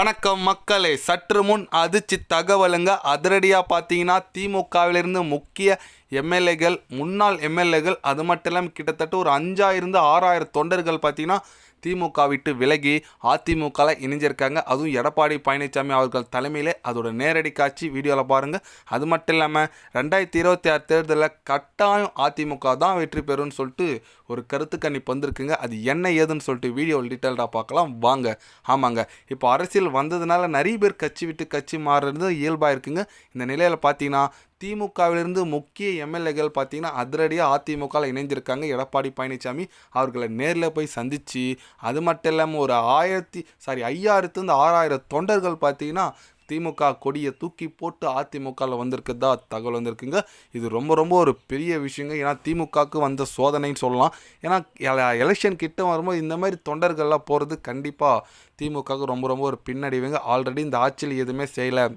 வணக்கம் மக்களே. சற்று முன் அதிர்ச்சி தகவலுங்க. அதிரடியாக பார்த்தீங்கன்னா திமுகவிலிருந்து முக்கிய எம்எல்ஏகள் முன்னாள் எம்எல்ஏகள் அது மட்டும் இல்லாமல் கிட்டத்தட்ட ஒரு அஞ்சாயிருந்து ஆறாயிரம் தொண்டர்கள் பார்த்தீங்கன்னா திமுக விட்டு விலகி அதிமுகவில் இணைஞ்சிருக்காங்க. அதுவும் எடப்பாடி பழனிசாமி அவர்கள் தலைமையிலே அதோட நேரடி காட்சி வீடியோவில் பாருங்கள் அது மட்டும் இல்லாமல் ரெண்டாயிரத்தி இருபத்தி ஆறு தேர்தலில் கட்டாயம் அதிமுக தான் வெற்றி பெறும்னு சொல்லிட்டு ஒரு கருத்து கணிப்பு வந்திருக்குங்க அது என்ன ஏதுன்னு சொல்லிட்டு வீடியோ டீட்டெயில்டாக பார்க்கலாம். வாங்க. ஆமாங்க. இப்போ அரசியல் வந்ததுனால நிறைய பேர் கட்சி விட்டு கட்சி மாறுறது இயல்பாக இருக்குங்க. இந்த நிலையில் பார்த்தீங்கன்னா திமுகவிலிருந்து முக்கிய எம்எல்ஏகள் பார்த்தீங்கன்னா அதிரடியாக அதிமுகவில் இணைஞ்சிருக்காங்க. எடப்பாடி பழனிசாமி அவர்களை நேரில் போய் சந்தித்து அது மட்டும் இல்லாமல் ஒரு ஆயிரத்தி சாரி ஐயாயிரத்துலேருந்து ஆறாயிரம் தொண்டர்கள் பார்த்தீங்கன்னா திமுக கொடியை தூக்கி போட்டு அதிமுகவில் வந்திருக்கிறதா தகவல் வந்திருக்குங்க. இது ரொம்ப ரொம்ப ஒரு பெரிய விஷயங்க. ஏன்னா திமுகவுக்கு வந்த சோதனைன்னு சொல்லலாம். ஏன்னா எல- எலெக்ஷன் கிட்ட வரும்போது இந்த மாதிரி தொண்டர்கள்லாம் போகிறது கண்டிப்பாக திமுகவுக்கு ரொம்ப ரொம்ப ஒரு பின்னடைவுங்க. ஆல்ரெடி இந்த ஆட்சியில் எதுவுமே செய்யலை.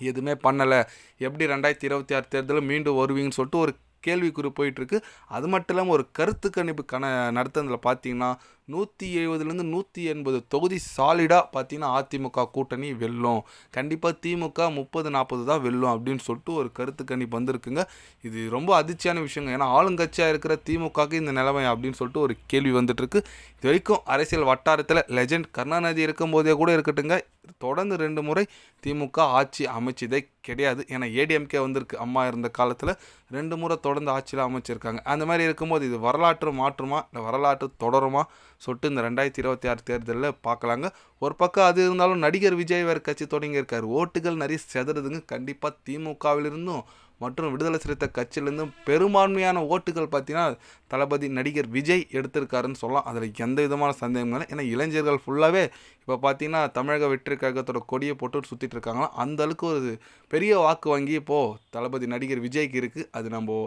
எதுவுமே பண்ணலை. எப்படி ரெண்டாயிரத்தி இருபத்தி ஆறு தேர்தலில் மீண்டும் வருவீங்கன்னு சொல்லிட்டு ஒரு கேள்விக்குறி போயிட்டுருக்கு அது மட்டும் இல்லாமல் ஒரு கருத்து கணிப்பு கண நடத்துனதில் பார்த்தீங்கன்னா நூற்றி எழுபதுலேருந்து நூற்றி எண்பது தொகுதி சாலிடாக பார்த்தீங்கன்னா அதிமுக கூட்டணி வெல்லும். கண்டிப்பாக திமுக முப்பது நாற்பது தான் வெல்லும் அப்படின்னு சொல்லிட்டு ஒரு கருத்து கணிப்பு வந்திருக்குங்க. இது ரொம்ப அதிர்ச்சியான விஷயங்க. ஏன்னா ஆளுங்கட்சியாக இருக்கிற திமுகக்கு இந்த நிலைமை அப்படின்னு சொல்லிட்டு ஒரு கேள்வி வந்துட்டுருக்கு. இது வரைக்கும் அரசியல் வட்டாரத்தில் லெஜண்ட் கருணாநிதி இருக்கும்போதே கூட இருக்கட்டுங்க தொடர்ந்து ரெண்டு முறை திமுக ஆட்சி அமைச்சதே கிடையாது. ஏன்னா ஏடிஎம்கே வந்திருக்கு. அம்மா இருந்த காலத்தில் ரெண்டு முறை தொடர்ந்து ஆட்சியில் அமைச்சிருக்காங்க. அந்த மாதிரி இருக்கும்போது இது வரலாற்று மாற்றுமா? இல்லை வரலாற்று தொடருமா? சொல்லிட்டு இந்த ரெண்டாயிரத்தி இருபத்தி ஆறு தேர்தலில் பார்க்கலாங்க. ஒரு பக்கம் அது இருந்தாலும் நடிகர் விஜய் வேறு கட்சி தொடங்கியிருக்காரு. ஓட்டுகள் நிறைய செதறதுங்க. கண்டிப்பாக திமுகவிலிருந்தும் மற்றும் விடுதலை சிறுத்தை கட்சியிலேருந்தும் பெரும்பான்மையான ஓட்டுகள் பார்த்தீங்கன்னா தளபதி நடிகர் விஜய் எடுத்திருக்காருன்னு சொல்லலாம். அதில் எந்த விதமான சந்தேகமும் இல்லை. ஏன்னா இளைஞர்கள் ஃபுல்லாகவே இப்போ பார்த்தீங்கன்னா தமிழக வெற்றி கழகத்தோட கொடியை போட்டு சுற்றிட்டு இருக்காங்களா? அந்த அளவுக்கு ஒரு பெரிய வாக்கு வங்கி இப்போது தளபதி நடிகர் விஜய்க்கு இருக்குது அது நம்ம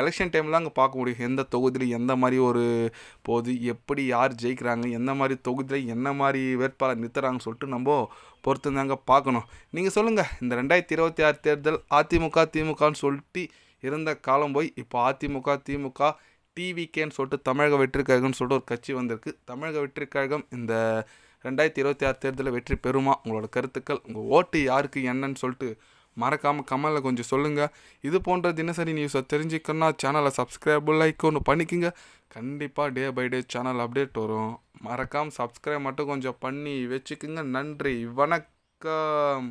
எலெக்ஷன் டைமில் அங்கே பார்க்க முடியும். எந்த தொகுதியில் எந்த மாதிரி ஒரு போது எப்படி யார் ஜெயிக்கிறாங்க எந்த மாதிரி தொகுதியில் என்ன மாதிரி வேட்பாளர் நிறுத்துறாங்கன்னு சொல்லிட்டு நம்ம பொறுத்து தாங்க பார்க்கணும். நீங்கள் சொல்லுங்கள் இந்த ரெண்டாயிரத்தி இருபத்தி ஆறு தேர்தல் அதிமுக திமுகன்னு சொல்லிட்டு இருந்த காலம் போய் இப்போ அதிமுக திமுக டிவிகேன்னு சொல்லிட்டு தமிழக வெற்றி கழகம்னு சொல்லிட்டு ஒரு கட்சி வந்திருக்கு. தமிழக வெற்றி கழகம் இந்த ரெண்டாயிரத்தி இருபத்தி ஆறு தேர்தலில் வெற்றி பெறுமா? உங்களோட கருத்துக்கள் உங்கள் ஓட்டு யாருக்கு என்னன்னு சொல்லிட்டு மறக்காமல் கமலில் கொஞ்சம் சொல்லுங்கள் இது போன்ற தினசரி நியூஸை தெரிஞ்சுக்கணும்னா சேனலை சப்ஸ்கிரைப் லைக் ஒன்று பண்ணிக்கோங்க. கண்டிப்பாக day by day channel update வரும். மறக்காமல் சப்ஸ்கிரைப் மட்டும் கொஞ்சம் பண்ணி வச்சுக்குங்க. நன்றி. வணக்கம்.